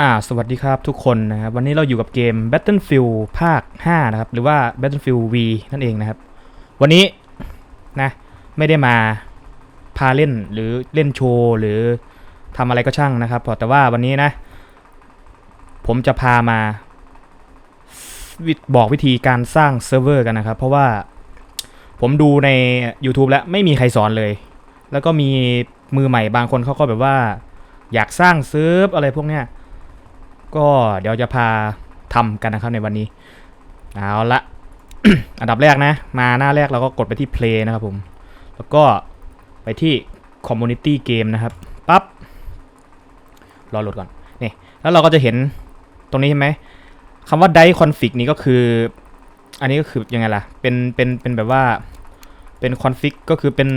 อ่าสวัสดีครับทุกคนนะครับวันนี้เราอยู่กับเกม Battlefield ภาค 5 นะครับ หรือว่า Battlefield V นั่นเองนะครับ วันนี้นะไม่ได้มาพาเล่นหรือเล่นโชว์หรือทำอะไรก็ช่างนะครับแต่ว่าวันนี้นะ ผมจะพามาบอกวิธีการสร้างเซิร์ฟเวอร์กันนะครับ เพราะว่าผมดูใน YouTube แล้วไม่มีใครสอนเลย แล้วก็มีมือใหม่บางคนเขาก็แบบว่า อยากสร้างเซิร์ฟอะไรพวกเนี้ย ก็เดี๋ยวจะพาทำกันนะครับในวันนี้ เอาละ อันดับแรกนะ มาหน้าแรกเราก็กดไปที่ play นะครับผม แล้วก็ไปที่ community game นะครับ ปั๊บ รอโหลดก่อน นี่ แล้วเราก็จะเห็นตรงนี้ใช่ไหมคำว่า die config นี้ก็คือ อันนี้ก็คือยังไงล่ะ เป็น เป็น เป็นแบบว่า เป็น config ก็คือเป็น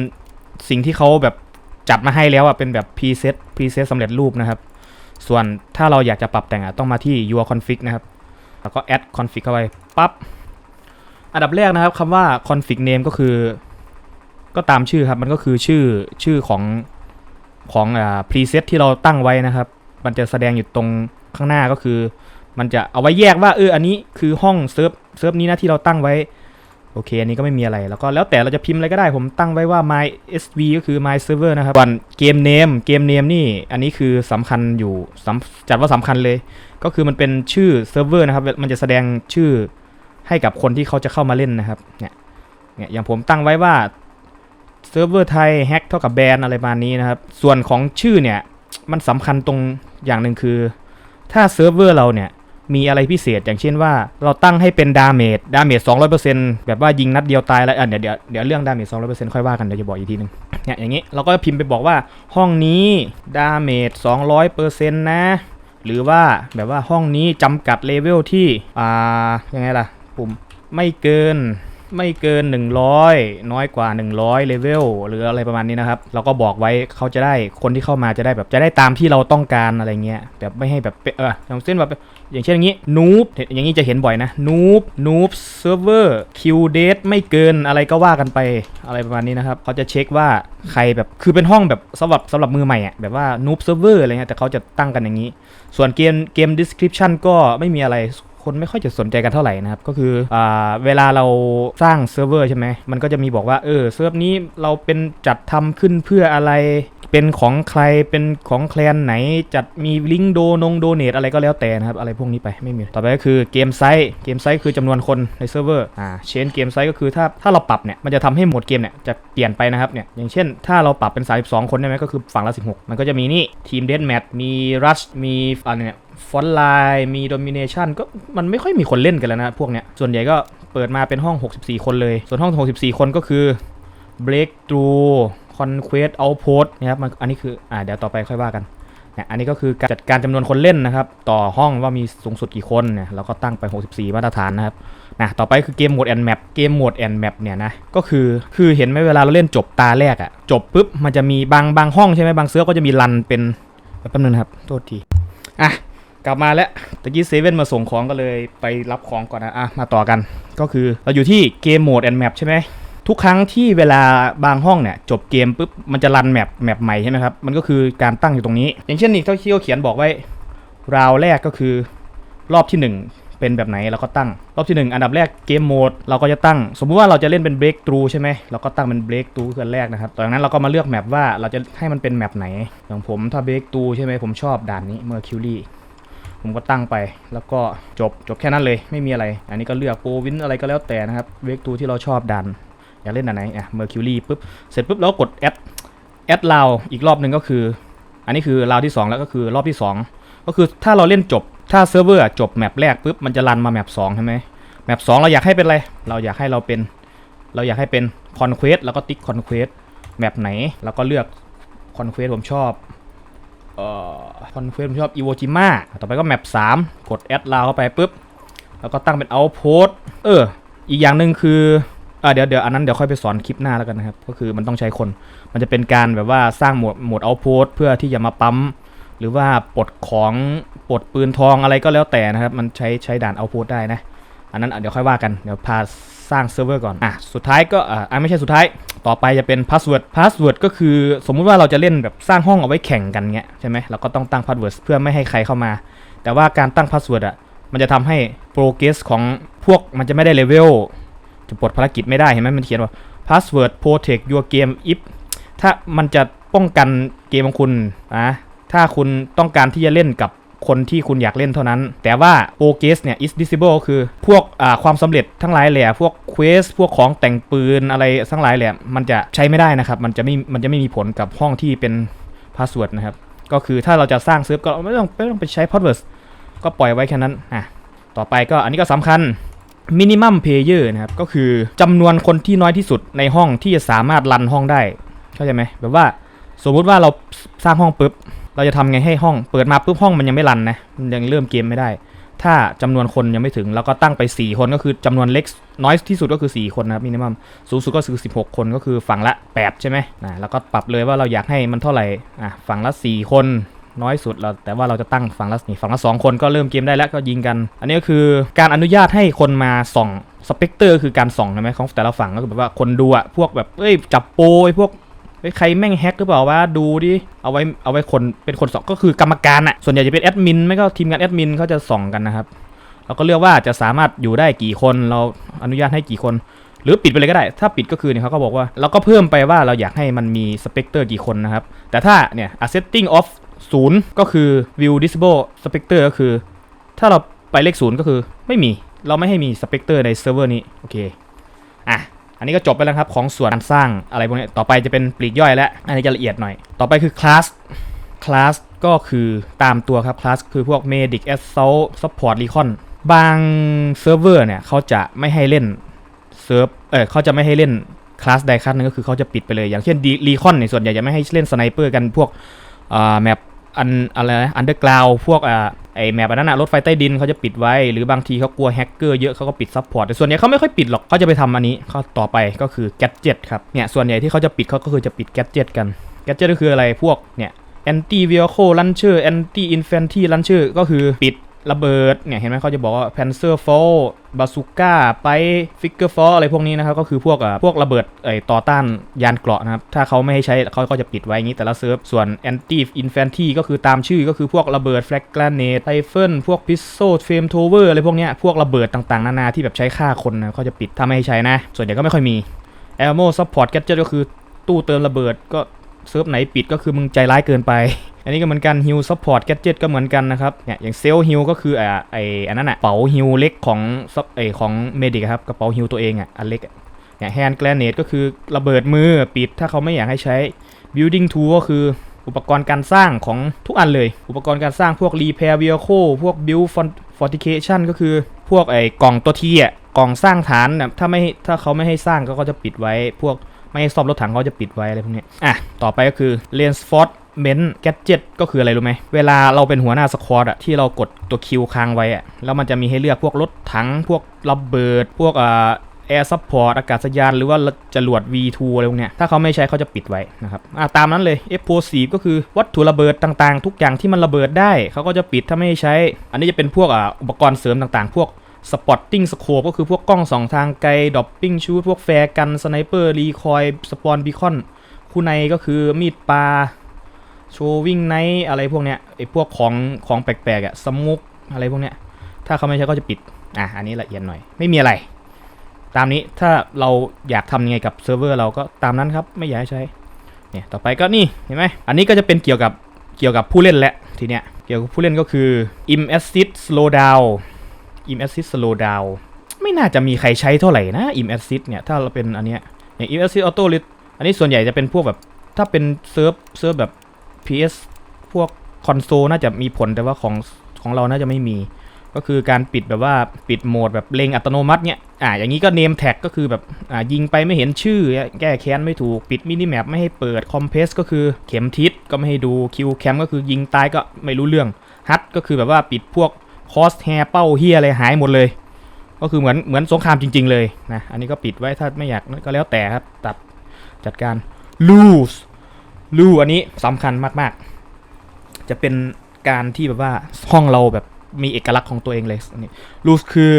สิ่งที่เขาแบบจัดมาให้แล้วอะเป็นแบบ preset preset สำเร็จรูปนะครับ ส่วนถ้าเราอยากจะปรับแต่งอะต้องมาที่ your config นะครับ แล้วก็ add config เข้าไปปั๊บ อันดับแรกนะครับคำว่า config name ก็คือ ก็ตามชื่อครับ มันก็คือชื่อชื่อของของอ่า preset ที่เราตั้งไว้นะครับ มันจะแสดงอยู่ตรงข้างหน้าก็คือ มันจะเอาไว้แยกว่าเอออันนี้คือห้องเซิร์ฟเซิร์ฟนี้นะที่เราตั้งไว้ โอเค อันนี้ก็ไม่มีอะไร แล้วก็แล้วแต่เราจะพิมพ์อะไรก็ได้ ผมตั้งไว้ว่า my sv ก็คือ my server นะครับส่วนเกม name เกม name นี่ อันนี้คือสำคัญอยู่จัดว่าสำคัญเลย ก็คือมันเป็นชื่อเซิร์ฟเวอร์นะครับ มันจะแสดงชื่อให้กับคนที่เขาจะเข้ามาเล่นนะครับ เนี่ย เนี่ยอย่างผมตั้งไว้ว่าเซิร์ฟเวอร์ไทยแฮกเท่ากับแบนอะไรประมาณนี้นะครับ ส่วนของชื่อเนี่ย มันสำคัญตรงอย่างหนึ่งคือ ถ้าเซิร์ฟเวอร์เราเนี่ย มีอะไรพิเศษอย่างเช่นว่า เราตั้งให้เป็นดาเมจดาเมจ200%แบบว่ายิงนัดเดียวตายแล้วเดี๋ยวเดี๋ยวเดี๋ยวเรื่องดาเมจ200%ค่อยว่ากันเดี๋ยวจะบอกอีกทีหนึงเนี่ยอย่างนี้เราก็พิมพ์ไปบอกว่าห้องนี้ดาเมจ200%นต์นะ หรือว่าแบบว่าห้องนี้จำกัดเลเวลที่อ่ายังไงล่ะปุ่มไม่เกินไม่เกิน 100 น้อยกว่า 100เลเวลหรืออะไรประมาณนี้นะครับ เราก็บอกไว้เขาจะได้คนที่เข้ามาจะได้แบบจะได้ตามที่เราต้องการอะไรเงี้ยแบบไม่ให้แบบเป๊ะเอออย่างเช่นแบบ อย่างเช่นอย่างนี้นูบอย่างนี้จะเห็นบ่อยนะนูบนูบเซิร์ฟเวอร์คิวเดทไม่เกินอะไรก็ว่ากันไปอะไรประมาณนี้นะครับเขาจะเช็คว่าใครแบบคือเป็นห้องแบบสำหรับสำหรับมือใหม่อะแบบว่านูบเซิร์ฟเวอร์อะไรเงี้ยแต่เขาจะตั้งกันอย่างนี้ ส่วนเกมเกม description ก็ไม่มีอะไรคนไม่ค่อยจะสนใจกันเท่าไหร่นะครับ ก็คืออเวลาเราสร้างเซิร์ฟเวอร์ใช่ไหมมันก็จะมีบอกว่า เออเซิร์ฟนี้เราเป็นจัดทำขึ้นเพื่ออะไร เป็นของใครเป็นของแคลนไหนจัดมีลิงก์โดนงโดเนทอะไรก็แล้วแต่นะครับ อะไรพวกนี้ไปไม่มี ต่อไปก็คือเกมไซส์เกมไซส์คือจำนวนคนในเซิร์ฟเวอร์อ่าเชนเกมไซส์ก็คือถ้าถ้าเราปรับเนี่ยมันจะทำให้โหมดเกมเนี่ยจะเปลี่ยนไปนะครับเนี่ยอย่างเช่น ถ้าเราปรับเป็น 32 คนได้ไหมก็คือฝั่งละ 16 มันก็จะมีนี่ทีมเดนแมทมีรัชมีอะไรเนี่ยฟอนไลน์มีโดมิเนชันก็มันไม่ค่อยมีคนเล่นกันแล้วนะพวกเนี้ยส่วนใหญ่ก็เปิดมาเป็นห้อง 64 คนเลย ส่วนห้อง 64 คนก็คือ breakthrough conquest outpost นะครับมันอันนี้คืออ่าเดี๋ยวต่อไปค่อยว่ากันเนี่ยอันนี้ก็คือการจัดการจำนวนคนเล่นนะครับ ต่อห้องว่ามีสูงสุดกี่คนเนี่ยเราก็ตั้งไป 64 มาตรฐานนะครับนะต่อไปคือเกมโหมดแอนแมปเกมโหมดแอนแมปเนี่ยนะก็คือคือเห็นไหมเวลาเราเล่นจบตาแรกอะจบปุ๊บมันจะมีบางบางห้องใช่ไหมบางเซิร์ฟก็จะมีรันเป็นแป๊บนึงนะครับโทษทีอะกลับมาแล้วตะกี้เซเว่นมาส่งของก็เลยไปรับของก่อนนะอะมาต่อกัน ก็คือเราอยู่ที่เกมโหมดแอนแมปใช่ไหม ทุกครั้งที่เวลาบางห้องเนี่ยจบเกมปุ๊บมันจะรันแมปแมปใหม่ใช่ไหมครับ มันก็คือการตั้งอยู่ตรงนี้ อย่างเช่นนี่ที่เขาเขียนบอกไว้ราวแรกก็คือรอบที่ 1 เป็นแบบไหนเราก็ตั้ง รอบที่ 1 อันดับแรกเกมโหมดเราก็จะตั้ง สมมุติว่าเราจะเล่นเป็น break through ใช่ไหมเราก็ตั้งเป็น break through คืออันแรกนะครับต่อจากนั้นเราก็มาเลือกแมปว่าเราจะให้มันเป็นแมปไหนอย่างผมถ้า break through ใช่ไหมผมชอบด่านนี้ Mercury ผมก็ตั้งไปแล้วก็จบจบแค่นั้นเลยไม่มีอะไร อันนี้ก็เลือกโปรวินอะไรก็แล้วแต่นะครับเวกตูที่เราชอบดัน อยากเล่นอันไหนอะเมอร์คิวรีปุ๊บเสร็จปุ๊บแล้วกดแอดแอดลาวอีกรอบหนึ่งก็คือ อันนี้คือราวที่ 2 แล้วก็คือรอบที่ 2 ก็คือถ้าเราเล่นจบถ้าเซิร์ฟเวอร์จบแมปแรกปุ๊บมันจะรันมาแมป2ใช่ไหมแมป2เราอยากให้เป็นอะไร เราอยากให้เราเป็น เราอยากให้เป็นคอนเควสแล้วก็ติ๊กคอนเควสแมปไหนเราก็เลือกคอนเควสผมชอบเอ่อคอนเควสผมชอบอีโวจิมาต่อไปก็แมป3กดแอดลาวเข้าไปปุ๊บแล้วก็ตั้งเป็นเอาโพสเอออีกอย่างหนึ่งคือ อ่าเดี๋ยวเดี๋ยวอันนั้นเดี๋ยวค่อยไปสอนคลิปหน้าแล้วกันนะครับ ก็คือมันต้องใช้คน มันจะเป็นการแบบว่าสร้างโหมดโหมดเอาโพสเพื่อที่จะมาปั๊ม หรือว่าปลดของปลดปืนทองอะไรก็แล้วแต่นะครับ มันใช้ใช้ด่านเอาโพสได้นะ อันนั้นเดี๋ยวค่อยว่ากัน เดี๋ยวพาสร้างเซิร์ฟเวอร์ก่อน อะ สุดท้ายก็อ่าไม่ใช่สุดท้าย ต่อไปจะเป็นพาสเวิร์ด พาสเวิร์ดก็คือสมมุติว่าเราจะเล่นแบบสร้างห้องเอาไว้แข่งกันเงี้ยใช่ไหมเราก็ต้องตั้งพาสเวิร์ดเพื่อไม่ให้ใครเข้ามา แต่ว่าการตั้งพาสเวิร์ดอะ มันจะทำให้โปรเกรสของพวกมันจะไม่ได้เลเวล จะปลดภารกิจไม่ได้เห็นไหมมันเขียนว่า password protect your game if ถ้ามันจะป้องกันเกมของคุณนะถ้าคุณต้องการที่จะเล่นกับคนที่คุณอยากเล่นเท่านั้น แต่ว่า progress เนี่ย is disable คือพวกความสำเร็จทั้งหลายแหล่พวก quest พวกของแต่งปืนอะไรทั้งหลายแหล่มันจะใช้ไม่ได้นะครับ มันจะไม่ มันจะไม่มีผลกับห้องที่เป็น password นะครับ ก็คือถ้าเราจะสร้างเซิร์ฟก็ไม่ต้องไม่ต้องไปใช้ password ก็ปล่อยไว้แค่นั้น อะ ต่อไปก็อันนี้ก็สำคัญ minimum player นะครับ ก็คือจำนวนคนที่น้อยที่สุดในห้องที่จะสามารถรันห้องได้ เข้าใจไหมแบบว่าสมมุติว่าเราสร้างห้องปุ๊บ เราจะทำไงให้ห้อง เปิดมาปุ๊บห้องมันยังไม่รันนะมันยังเริ่มเกมไม่ได้ ถ้าจำนวนคนยังไม่ถึงเราก็ตั้งไป 4 คนก็คือจำนวนเล็กน้อยที่สุดก็คือ 4 คนนะครับมินิมัมสูงสุดก็คือ 16 คนก็คือฝั่งละ 8 ใช่ไหมนะแล้วก็ปรับเลยว่าเราอยากให้มันเท่าไหร่อะฝั่งละ 4 คน น้อยสุดเราแต่ว่าเราจะตั้งฝั่งละนี่ฝั่งละ2คนก็เริ่มเกมได้แล้วก็ยิงกัน อันนี้ก็คือการอนุญาตให้คนมาส่องสเปกเตอร์คือการส่องใช่ไหมของแต่ละฝั่งก็คือแบบว่าคนดูอะพวกแบบเอ้ยจับโปยพวกเฮ้ใครแม่งแฮกหรือเปล่าวะดูดิเอาไว้เอาไว้คนเป็นคนส่องก็คือกรรมการอะส่วนใหญ่จะเป็นแอดมินไม่ก็ทีมงานแอดมินเขาจะส่องกันนะครับเราก็เลือกว่าจะสามารถอยู่ได้กี่คนเราอนุญาตให้กี่คน หรือปิดไปเลยก็ได้ ถ้าปิดก็คือเนี่ยเขาก็บอกว่า เราก็เพิ่มไปว่าเราอยากให้มันมีสเปกเตอร์กี่คนนะครับ แต่ถ้าเนี่ย setting of 0 ก็คือ view disable specter ก็คือ ถ้าเราไปเลขศูนย์ก็คือไม่มีเราไม่ให้มีสเปกเตอร์ในเซิร์ฟเวอร์นี้ โอเค อะ อันนี้ก็จบไปแล้วครับของส่วนการสร้างอะไรพวกนี้ต่อไปจะเป็นปลีกย่อยแล้ว อันนี้จะละเอียดหน่อย ต่อไปคือคลาสคลาสก็คือตามตัวครับคลาสคือพวก Medic Assault Support Recon บางเซิร์ฟเวอร์เนี่ยเขาจะไม่ให้เล่นเซิร์ฟเออเขาจะไม่ให้เล่นคลาสใดคลาสนึงก็คือเขาจะปิดไปเลย อย่างเช่นรีคอนเนี่ยส่วนใหญ่จะไม่ให้เล่นสไนเปอร์กันพวกอ่าแมป อันอะไรนะอันเดอร์กราวพวกอ่าไอแมปอันนั้นอะรถไฟใต้ดินเขาจะปิดไว้ หรือบางทีเขากลัวแฮกเกอร์เยอะเขาก็ปิดซัพพอร์ตแต่ส่วนใหญ่เขาไม่ค่อยปิดหรอกเขาจะไปทำอันนี้เขาต่อไปก็คือแกดเจ็ตครับเนี่ยส่วนใหญ่ที่เขาจะปิดเขาก็คือจะปิดแกดเจ็ตกันแกดเจ็ตก็คืออะไรพวกเนี่ย anti vehicle launcher anti infantry launcher ก็คือปิด ระเบิดเนี่ยเห็นไหมเขาจะบอกว่า panzer fall bazooka ไป figure fall อะไรพวกนี้นะครับ ก็คือพวกอะพวกระเบิดไอต่อต้านยานเกราะนะครับ ถ้าเขาไม่ให้ใช้เขาก็จะปิดไว้อย่างนี้แต่ละเซิร์ฟ ส่วน anti infantry ก็คือตามชื่อก็คือพวกระเบิด flag grenade rifle พวก pistol flame thrower อะไรพวกเนี้ยพวกระเบิดต่างๆ นานาที่แบบใช้ฆ่าคนนะเขาจะปิดถ้าไม่ให้ใช้นะ ส่วนใหญ่ก็ไม่ค่อยมี ammo support gadget ก็คือตู้เติมระเบิดก็เซิร์ฟไหนปิดก็คือมึงใจร้ายเกินไป อันนี้ก็เหมือนกัน Heal Support Gadget ก็เหมือนกันนะครับเนี่ยอย่างเซลล์ฮิลก็คืออ่าไออันนั้นอะเป๋าฮิลเล็กของซับไอของเมดิกครับกระเป๋าฮิลตัวเองอะอันเล็กเนี่ยแฮนด์แกรเนตก็คือระเบิดมือปิดถ้าเขาไม่อยากให้ใช้ Building Tool ก็คืออุปกรณ์การสร้างของทุกอันเลย อุปกรณ์การสร้างพวก Repair Vehicle พวก Build Fort- Fortification ก็คือพวกไอกล่องตัวทีอะกล่องสร้างฐานนะถ้าไม่ถ้าเขาไม่ให้สร้างก็ก็จะปิดไว้ พวกไม่ให้ซ่อมรถถังเขาจะปิดไว้อะไรพวกนี้อะต่อไปก็คือ Reinforcement เมนต์แกดเจ็ตก็คืออะไรรู้ไหม เวลาเราเป็นหัวหน้าสควอตอะที่เรากดตัวคิวค้างไว้อะแล้วมันจะมีให้เลือกพวกรถถัง พวกระเบิด พวกอ่าแอร์ซัพพอร์ตอากาศยาน หรือว่าจรวด V2 อะไรพวกเนี้ยถ้าเขาไม่ใช้เขาจะปิดไว้นะครับตามนั้นเลย Explosive ก็คือวัตถุระเบิดต่างๆ ทุกอย่างที่มันระเบิดได้เขาก็จะปิดถ้าไม่ใช้ อันนี้จะเป็นพวกอุปกรณ์เสริมต่างๆ พวก Spotting Scope ก็คือพวกกล้องสองทางไกลดอปปิ้งชูดพวกแฟร์กันสไนเปอร์รีคอยสปอนบีคอนคู่ในก็คือมีดปลา โชว์วิ่งไนท์อะไรพวกเนี้ยไอพวกของของแปลกๆอะสมุกอะไรพวกเนี้ยถ้าเขาไม่ใช้ก็จะปิดอะอันนี้ละเอียดหน่อยไม่มีอะไร ตามนี้ถ้าเราอยากทำยังไงกับเซิร์ฟเวอร์เราก็ตามนั้นครับไม่อยากใใช้เนี่ยต่อไปก็นี่เห็นไหมอันนี้ก็จะเป็นเกี่ยวกับเกี่ยวกับผู้เล่นแหละทีเนี้ยเกี่ยวกับผู้เล่นก็คือ im assist slow down im assist slow down ไม่น่าจะมีใครใช้เท่าไหร่นะ im assist เนี่ยถ้าเราเป็นอันเนี้ยอย่าง im assist auto lit อันนี้ส่วนใหญ่จะเป็นพวกแบบถ้าเป็นเซิร์ฟเซิร์ฟแบบ PS พวกคอนโซลน่าจะมีผลแต่ว่าของของเราน่าจะไม่มี ก็คือการปิดแบบว่าปิดโหมดแบบเล็งอัตโนมัติเนี่ยอ่าอย่างนี้ก็เนมแท็กก็คือแบบอ่ายิงไปไม่เห็นชื่อ แก้แค้นไม่ถูกปิดมินิแมปไม่ให้เปิดคอมเพสก็คือเข็มทิศก็ไม่ให้ดูคิวแคมก็คือยิงตายก็ไม่รู้เรื่องฮัตก็คือแบบว่าปิดพวกคอสแฮเป้าเฮียอะไรหายหมดเลย ก็คือเหมือนเหมือนสงครามจริง ๆ เลยนะอันนี้ก็ปิดไว้ถ้าไม่อยากก็แล้วแต่ครับตัดจัดการ lose ลูอันนี้สำคัญมากๆ จะเป็นการที่แบบว่าห้องเราแบบมีเอกลักษณ์ของตัวเองเลยอันนี้ลูสคือ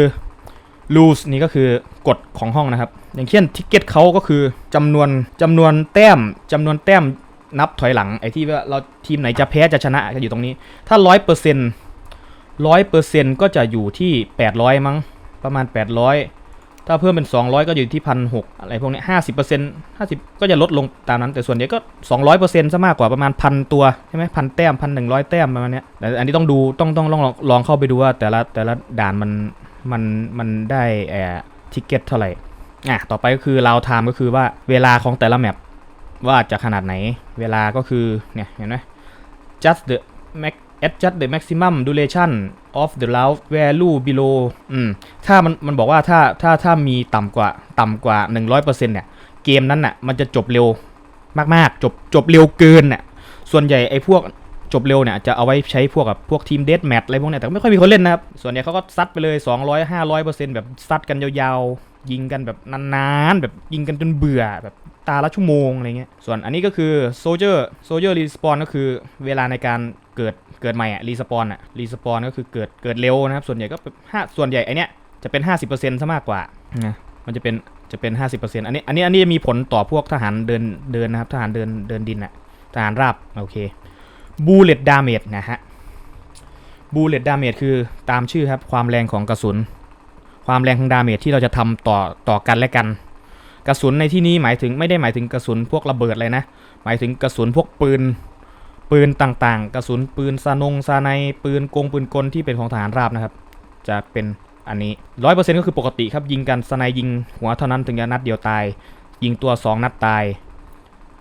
ลูสนี่ก็คือกฎของห้องนะครับ อย่างเช่นทิกเก็ตเขาก็คือจำนวนจำนวนแต้มจำนวนแต้มนับถอยหลังไอ้ที่ว่าเราทีมไหนจะแพ้จะชนะจะอยู่ตรงนี้ ถ้าร้อยเปอร์เซ็นต์ร้อยเปอร์เซ็นต์ก็จะอยู่ที่แปดร้อยมั้งประมาณแปดร้อย ถ้าเพิ่มเป็นสองร้อยก็อยู่ที่พันหกอะไรพวกนี้ห้าสิบเปอร์เซ็นต์ห้าสิบก็จะลดลงตามนั้น แต่ส่วนใหญ่ก็สองร้อยเปอร์เซ็นต์ซะมากกว่าประมาณพันตัวใช่ไหมพันแต้มพันหนึ่งร้อยแต้มประมาณนี้แต่อันนี้ต้องดูต้องต้องลองลองเข้าไปดูว่าแต่ละแต่ละด่านมันมันมันได้แอร์ทิเก็ตเท่าไหร่อะต่อไปก็คือเราไทม์ก็คือว่าเวลาของแต่ละแมปว่าจะขนาดไหน เวลาก็คือเนี่ยเห็นไหม just the max adjust the maximum duration of the route value below อืมถ้ามันมันบอกว่าถ้าถ้าถ้ามีต่ำกว่าต่ำกว่า 100%เนี่ย เกมนั้นน่ะ มันจะจบเร็วมากๆ จบจบเร็วเกินน่ะ ส่วนใหญ่ไอ้พวกจบเร็วเนี่ย จะเอาไว้ใช้พวกกับพวกทีมเดสแมทอะไรพวกเนี้ยแต่ไม่ค่อยมีคนเล่นนะครับ ส่วนใหญ่เขาก็ซัดไปเลย 200 500%แบบซัดกันยาวๆ ยิงกันแบบนานๆ แบบยิงกันจนเบื่อแบบตาละชั่วโมงอะไรเงี้ย ส่วนอันนี้ก็คือโซเจอร์โซเจอร์รีสปอนก็คือเวลาในการเกิด เกิดใหม่อะรีสปอนอะรีสปอนก็คือเกิดเกิดเร็วนะครับ ส่วนใหญ่ก็ห้าส่วนใหญ่ไอเนี้ยจะเป็น 50%ซะมากกว่านะมันจะเป็นจะเป็น 50%อันนี้อันนี้อันนี้จะมีผลต่อพวกทหารเดินเดินนะครับทหารเดินเดินดินอะทหารราบโอเคบูเลตดาเมจนะฮะบูเลตดาเมจคือตามชื่อครับความแรงของกระสุน ความแรงของดาเมจที่เราจะทำต่อต่อกันและกัน กระสุนในที่นี้หมายถึงไม่ได้หมายถึงกระสุนพวกระเบิดเลยนะ หมายถึงกระสุนพวกปืน ปืนต่างๆ กระสุนปืนซานงซาในปืนกงปืนกลที่เป็นของทหารราบนะครับ จะเป็นอันนี้ร้อยเปอร์เซ็นต์ก็คือปกติครับยิงกันสไนยิงหัวเท่านั้นถึงจะนัดเดียวตาย ยิงตัว 2 นัดตาย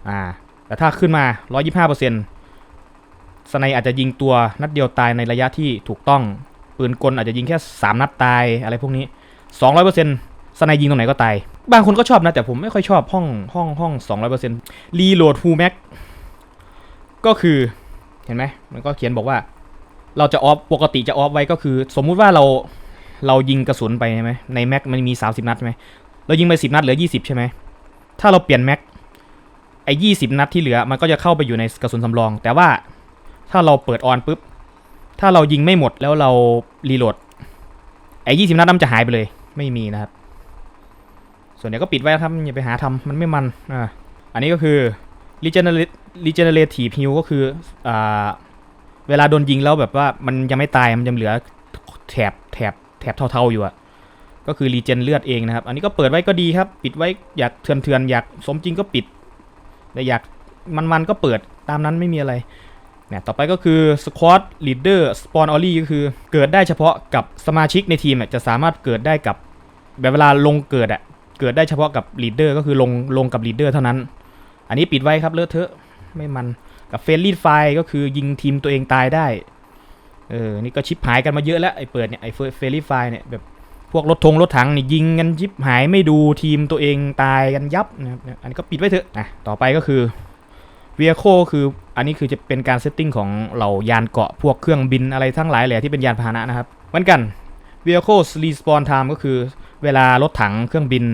อ่าแต่ถ้าขึ้นมา 125เปอร์เซ็นต์สไนอาจจะยิงตัวนัดเดียวตายในระยะที่ถูกต้องปืนกลอาจจะยิงแค่ 3 นัดตายอะไรพวกนี้ 200เปอร์เซ็นต์สไนยิงตรงไหนก็ตาย บางคนก็ชอบนะแต่ผมไม่ค่อยชอบห้องห้องห้อง200เปอร์เซ็นต์รีโหลดฟูลแม็ก ก็คือเห็นไหมมันก็เขียนบอกว่า เราจะออฟปกติจะออฟไว้ก็คือ สมมุติว่าเราเรายิงกระสุนไปใช่ไหมในแม็กมันมี 30 นัดใช่ไหมเรายิงไป 10 นัดเหลือ 20 ใช่ไหมถ้าเราเปลี่ยนแม็กไอ้20นัดที่เหลือมันก็จะเข้าไปอยู่ในกระสุนสำรอง แต่ว่าถ้าเราเปิดออนปุ๊บถ้าเรายิงไม่หมดแล้วเรารีโหลดไอ้20นัดนั้นมันจะหายไปเลย ไม่มีนะครับ ส่วนใหญ่ก็ปิดไว้ครับอย่าไปหาทำมันไม่มันอ่าอันนี้ก็คือ regenerate regenerative heal ก็คืออ่าเวลาโดนยิงแล้วแบบว่ามันยังไม่ตายมันยังเหลือแถบแถบแถบเทาๆอยู่อะก็คือรีเจนเลือดเองนะครับ อันนี้ก็เปิดไว้ก็ดีครับ ปิดไว้อยากเถื่อนเถื่อนๆอยากสมจริงก็ปิดแต่อยากมันๆก็เปิดตามนั้นไม่มีอะไรเนี่ยต่อไปก็คือ squad leader spawn only ก็คือเกิดได้เฉพาะกับสมาชิกในทีมจะสามารถเกิดได้กับแบบเวลาลงเกิดอะเกิดได้เฉพาะกับ leader ก็คือลงลงกับ leader เท่านั้น อันนี้ปิดไว้ครับเลอะเทอะ ไม่มันกับเฟรนลี่ไฟก็คือยิงทีมตัวเองตายได้ เออ นี่ก็ชิปหายกันมาเยอะแล้วไอ้เปิดเนี่ยไอ้เฟรนลี่ไฟเนี่ยแบบพวกรถทงรถถังนี่ยิงกันชิปหายไม่ดูทีมตัวเองตายกันยับนะครับอันนี้ก็ปิดไว้เถอะอะต่อไปก็คือ vehicle คืออันนี้คือจะเป็นการเซตติ้งของเหล่ายานเกาะพวกเครื่องบินอะไรทั้งหลายแหละที่เป็นยานพาหนะนะครับเหมือนกัน vehicle respawn time ก็คือเวลารถถังเครื่องบิน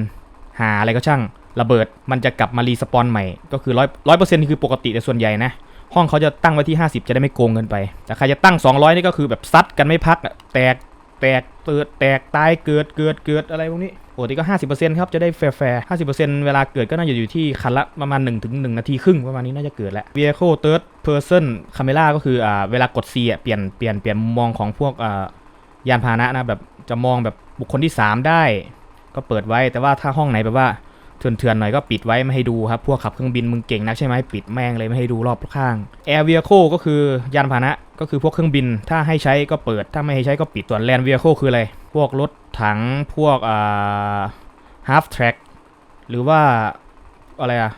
หาอะไรก็ช่าง ระเบิดมันจะกลับมารีสปอนใหม่ ก็คือร้อยร้อยเปอร์เซ็นต์คือปกติแต่ส่วนใหญ่นะ ห้องเขาจะตั้งไว้ที่ 50 จะได้ไม่โกงเกินไป แต่ใครจะตั้ง 200 นี่ก็คือแบบซัดกันไม่พักอะแตกแตกเปิดแตกตายเกิดเกิดเกิดอะไรพวกนี้ปกติก็ 50%ครับ จะได้แฟร์แฟร์50%เวลาเกิดก็น่าจะอยู่ที่คันละประมาณ1ถึง1นาทีครึ่งประมาณนี้น่าจะเกิดแล้ว vehicle third person camera ก็คืออ่าเวลากด C อะเปลี่ยนเปลี่ยนเปลี่ยนมุมมองของพวกอ่ายานพาหนะนะแบบจะมองแบบบุคคลที่ 3 ได้ ก็เปิดไว้แต่ว่าถ้าห้องไหนแบบว่า เถื่อนๆหน่อยก็ปิดไว้ไม่ให้ดูครับ พวกขับเครื่องบินมึงเก่งนักใช่ไหมปิดแม่งเลยไม่ให้ดูรอบข้าง Air Vehicle ก็คือยานพาหนะก็คือพวกเครื่องบิน ถ้าให้ใช้ก็เปิด ถ้าไม่ให้ใช้ก็ปิดส่วน Land Vehicle คืออะไร พวกรถถังพวกอ่า Half Track หรือว่าอะไรอะ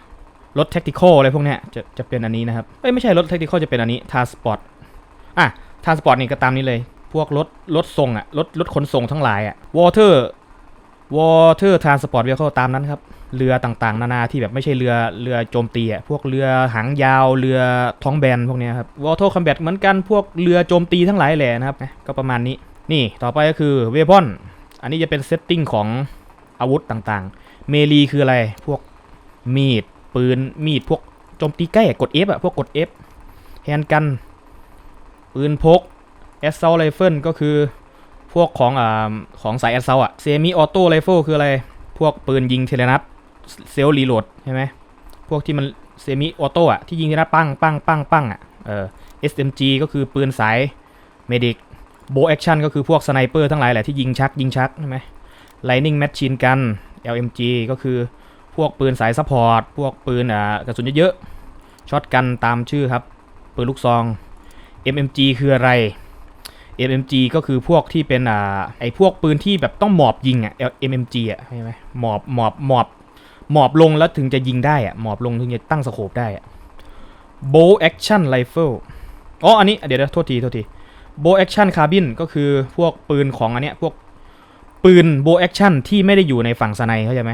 รถ Tactical อะไรพวกเนี้ยจะจะเป็นอันนี้นะครับเอ้ยไม่ใช่รถ Tactical จะเป็นอันนี้ Transport อะ Transport นี่ก็ตามนี้เลย พวกรถรถส่งอะรถรถขนส่งทั้งหลายอะ Water Water Transport Vehicle ตามนั้นครับ เรือต่างๆ นานาที่แบบไม่ใช่เรือเรือโจมตีอะพวกเรือหางยาวเรือท้องแบนพวกเนี้ยครับวอเตอคอมแบทเหมือนกันพวกเรือโจมตีทั้งหลายแหละนะครับก็ประมาณนี้นี่ต่อไปก็คือเวพอนอันนี้จะเป็นเซตติ้งของอาวุธต่างๆ เมลีคืออะไรพวกมีด ปืนมีดพวกโจมตีใกล้กด F อะพวกกด F แฮนกัน ปืนพก assault rifle ก็คือพวกของอ่าของสาย assault อะ semi auto rifle คืออะไร พวกปืนยิงเทเลนัด เซลล์รีโหลดใช่ไหมพวกที่มันเซมิออโต้อะที่ยิงทีละปังปังปังปังอะเออ SMG ก็คือปืนสายเมดิกโบแอคชั่นก็คือพวกสไนเปอร์ทั้งหลายแหละที่ยิงชักยิงชักใช่ไหม Lightning Machine Gun LMG ก็คือพวกปืนสายซัพพอร์ตพวกปืนอ่ากระสุนเยอะๆช็อตกันตามชื่อครับ ปืนลูกซอง MMG คืออะไร MMG ก็คือพวกที่เป็นอ่าไอพวกปืนที่แบบต้องหมอบยิงอะ MMG อะใช่ไหมหมอบหมอบหมอบ หมอบลงแล้วถึงจะยิงได้อะหมอบลงถึงจะตั้งสโคปได้อะ Bow Action Rifle อ๋ออันนี้เดี๋ยวเดี๋ยวโทษทีโทษที Bow Action Carbine ก็คือพวกปืนของอันเนี้ยพวกปืน Bow Action ที่ไม่ได้อยู่ในฝั่งสไนเข้าใจไหม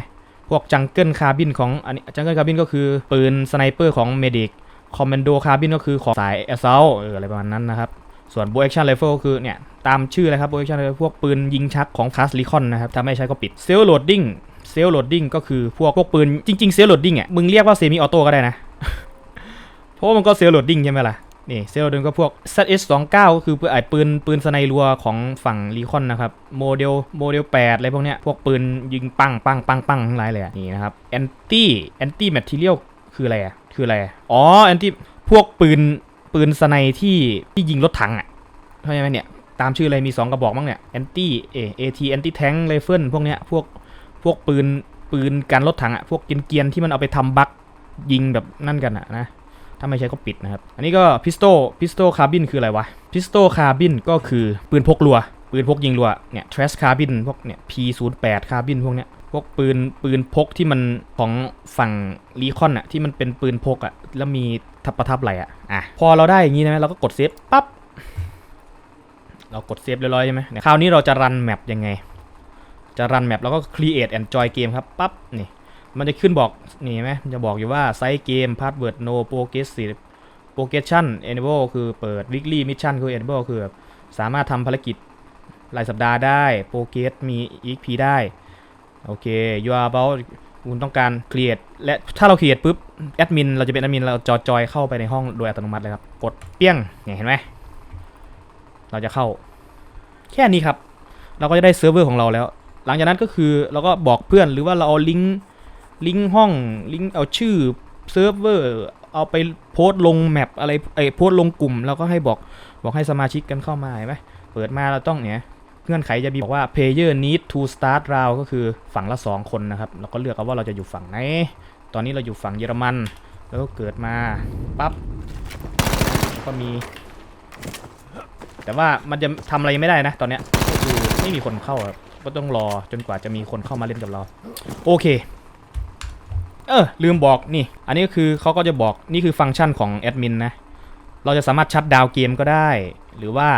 พวก Jungle Carbine ของอันนี้ Jungle Carbine ก็คือปืนสไนเปอร์ของ Medic Commando Carbine ก็คือของสาย Assault เอออะไรประมาณนั้นนะครับ ส่วน Bow Action Rifle ก็คือเนี่ยตามชื่อเลยครับ Bow Action Rifle พวกปืนยิงชักของ Class Recon นะครับถ้าไม่ใช้ก็ปิด Self Loading Self Loading ก็คือพวกพวกปืนจริงๆ Self Loading อะมึงเรียกว่า Semi Auto ก็ได้นะ เพราะมันก็ Self Loading ใช่ไหมล่ะนี่ Self Loading ก็พวก ZS29 ก็คือปืนไอปืนปืนสไนรัวของฝั่ง Recon นะครับ โมเดลโมเดล 8 อะไรพวกเนี้ย พวกปืนยิงปังปังปังปังทั้งหลายเลยนี่นะครับ Anti Anti Material คืออะไรอะ คืออะไรอะอ๋อ Anti พวกปืน ปืนสไนที่ที่ยิงรถถังอะเข้าใจไหมเนี่ย ตามชื่อเลยมี 2 กระบอกมั้งเนี่ยแอนตี้เอเอทีแอนตี้แทงไรเฟิลพวกเนี้ยพวกพวกปืนปืนกันรถถังอะพวกเกรียนที่มันเอาไปทำบั๊กยิงแบบนั่นกันอะนะถ้าไม่ใช้ก็ปิดนะครับ อันนี้ก็พิสโตพิสโตคาร์บินคืออะไรวะพิสโตคาร์บินก็คือปืนพกรัวปืนพกยิงรัวเนี่ยทรัสคาร์บินพวกเนี่ย P08 คาร์บินพวกเนี้ย วกปืนปืนพกที่มันของฝั่งรีคอนอะที่มันเป็นปืนพกอะแล้วมีทับประทับไหลอะอะพอเราได้อย่างนี้นะเราก็กดเซฟปั๊บเรากดเซฟเรียบร้อยใช่ไหมคราวนี้เราจะรันแมปยังไง จะรันแมปแล้วก็ create and join game ครับปั๊บนี่มันจะขึ้นบอกนี่ไหมจะบอกอยู่ว่าไซส์เกม password no progressive progression enable คือเปิด weekly mission คือ enable คือสามารถทำภารกิจรายสัปดาห์ได้ progress มี exp ได้ โอเค you are about คุณต้องการ create และถ้าเรา create ปุ๊บแอดมินเราจะเป็นแอดมินเราจอจอยเข้าไปในห้องโดยอัตโนมัติเลยครับ กดเปี้ยงเนี่ยเห็นไหมเราจะเข้า แค่นี้ครับ เราก็จะได้เซิร์ฟเวอร์ของเราแล้ว หลังจากนั้นก็คือเราก็บอกเพื่อนหรือว่าเราเอาลิงก์ลิงก์ห้องลิงก์เอาชื่อเซิร์ฟเวอร์เอาไปโพสต์ลงแมปอะไรไอโพสต์ลงกลุ่ม แล้วก็ให้บอกบอกให้สมาชิกกันเข้ามาเห็นไหมเปิดมาเราต้องเนี่ย เงื่อนไขจะมีบอกว่า player need to start round ก็คือฝั่งละ 2 คนนะครับ เราก็เลือกเอาว่าเราจะอยู่ฝั่งไหน ตอนนี้เราอยู่ฝั่งเยอรมัน แล้วก็เกิดมาปั๊บก็มี แต่ว่ามันจะทำอะไรไม่ได้นะ ตอนเนี้ยก็คือไม่มีคนเข้าครับก็ต้องรอจนกว่าจะมีคนเข้ามาเล่นกับเรา โอเค เออ ลืมบอกนี่ อันนี้ก็คือเขาก็จะบอกนี่คือฟังก์ชันของแอดมินนะ เราจะสามารถชัดดาวเกมก็ได้ หรือว่า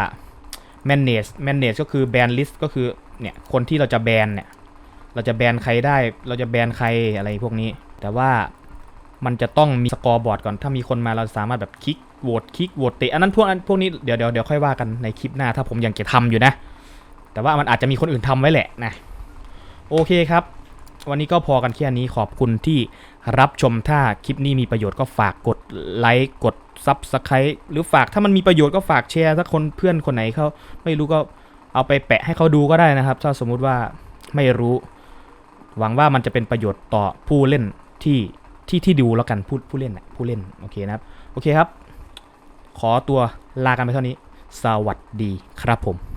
manage manage ก็คือ ban list ก็คือเนี่ยคนที่เราจะแบนเนี่ยเราจะแบนใครได้ เราจะแบนใครอะไรพวกนี้ แต่ว่ามันจะต้องมีสกอร์บอร์ดก่อน ถ้ามีคนมาเราสามารถแบบคลิกโหวตคลิกโหวตเตะอันนั้นพวกอันพวกนี้เดี๋ยวเดี๋ยวเดี๋ยวค่อยว่ากันในคลิปหน้าถ้าผมยังจะทำอยู่นะ แต่ว่ามันอาจจะมีคนอื่นทำไว้แหละนะ โอเคครับ วันนี้ก็พอกันแค่นี้ขอบคุณที่รับชมถ้าคลิปนี้มีประโยชน์ก็ฝากกดไลค์กดซับสไครต์หรือฝากถ้ามันมีประโยชน์ก็ฝากแชร์ถ้าคนเพื่อนคนไหนเขาไม่รู้ก็เอาไปแปะให้เขาดูก็ได้นะครับ ถ้าสมมุติว่าไม่รู้ หวังว่ามันจะเป็นประโยชน์ต่อผู้เล่นที่ที่ที่ดูแล้วกันผู้ผู้เล่นนะผู้เล่นโอเคนะครับโอเคครับ ขอตัวลากันไปเท่านี้ สวัสดีครับผม